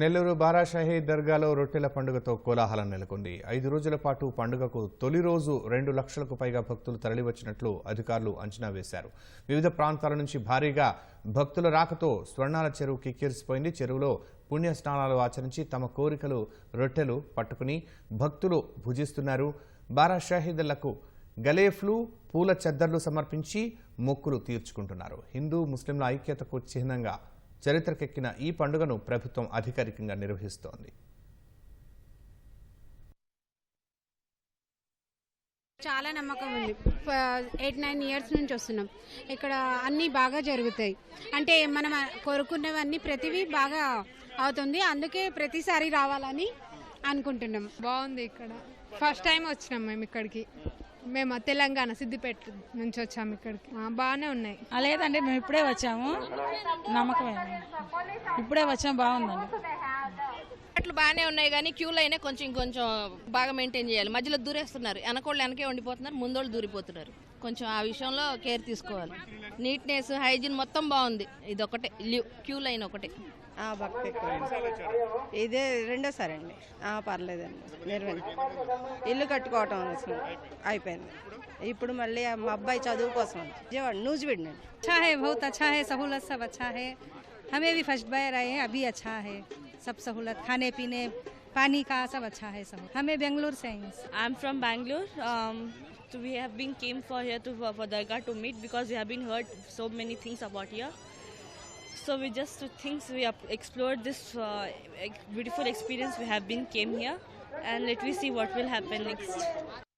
నెల్లూరు బారాషాహి దర్గాలో రొట్టెల పండుగతో కోలాహలం నెలకొంది. ఐదు రోజుల పాటు పండుగకు తొలి రోజు రెండు లక్షలకు పైగా భక్తులు తరలివచ్చినట్లు అధికారులు అంచనా వేశారు. వివిధ ప్రాంతాల నుంచి భారీగా భక్తుల రాకతో స్వర్ణాల చెరువు కిక్కిరిసిపోయింది. చెరువులో పుణ్య స్నానాలు ఆచరించి తమ కోరికలు రొట్టెలు పట్టుకుని భక్తులు భుజిస్తున్నారు. బారాషాహిదులకు గలేఫ్లు పూల చెద్దర్లు సమర్పించి మొక్కులు తీర్చుకుంటున్నారు. హిందూ ముస్లింల ఐక్యతకు చిహ్నంగా చరిత్రకెక్కిన ఈ పండుగను ప్రభుత్వం అధికారికంగా నిర్వహిస్తోంది. చాలా నమ్మకం ఉంది. ఎయిట్ నైన్ ఇయర్స్ నుంచి వస్తున్నాం. ఇక్కడ అన్నీ బాగా జరుగుతాయి. అంటే మనం కోరుకున్నవన్నీ ప్రతివి బాగా అవుతుంది. అందుకే ప్రతిసారి రావాలని అనుకుంటున్నాం. బాగుంది ఇక్కడ. ఫస్ట్ టైం వచ్చినాం మేము ఇక్కడికి. మేము తెలంగాణ సిద్దిపేట నుంచి వచ్చాము ఇక్కడికి. ఆ, బాగానే ఉన్నాయి. లేదండి మేము ఇప్పుడే వచ్చాము. నమ్మకమే. ఇప్పుడే వచ్చాము బాగుందండి. హాస్పిటల్ బాగానే ఉన్నాయి కానీ క్యూ లైనే కొంచెం కొంచెం బాగా మెయింటైన్ చేయాలి. మధ్యలో దూరేస్తున్నారు. వెనకోళ్ళు వెనకే ఉండిపోతున్నారు. ముందోళ్ళు దూరిపోతున్నారు. కొంచెం ఆ విషయంలో కేర్ తీసుకోవాలి. నీట్నెస్ హైజీన్ మొత్తం బాగుంది. ఇది ఒకటే. క్యూ లైన్ ఒకటే ఇదే రెండోసారి అండి. పర్లేదండి. నిర్వహణ ఇల్లు కట్టుకోవటం అయిపోయింది. ఇప్పుడు మళ్ళీ మా అబ్బాయి చదువు కోసం విజయవాడ నూజివీడ్ నుండి అచ్చా హే బహుత్ అచ్చా హే సహూలత్ సబ్ అచ్చా హే. హమే ఫస్ట్ బయర్ అయ్యే అభి అచ్చా హే. सब सहूलत खाने पीने पानी का सब अच्छा है सब हमें बेंगलोर से I am from Bangalore we have been came for here to for dargah to meet because we have been heard so many things about here so we just things we have explored this uh, beautiful experience we have been came here and let me see what will happen next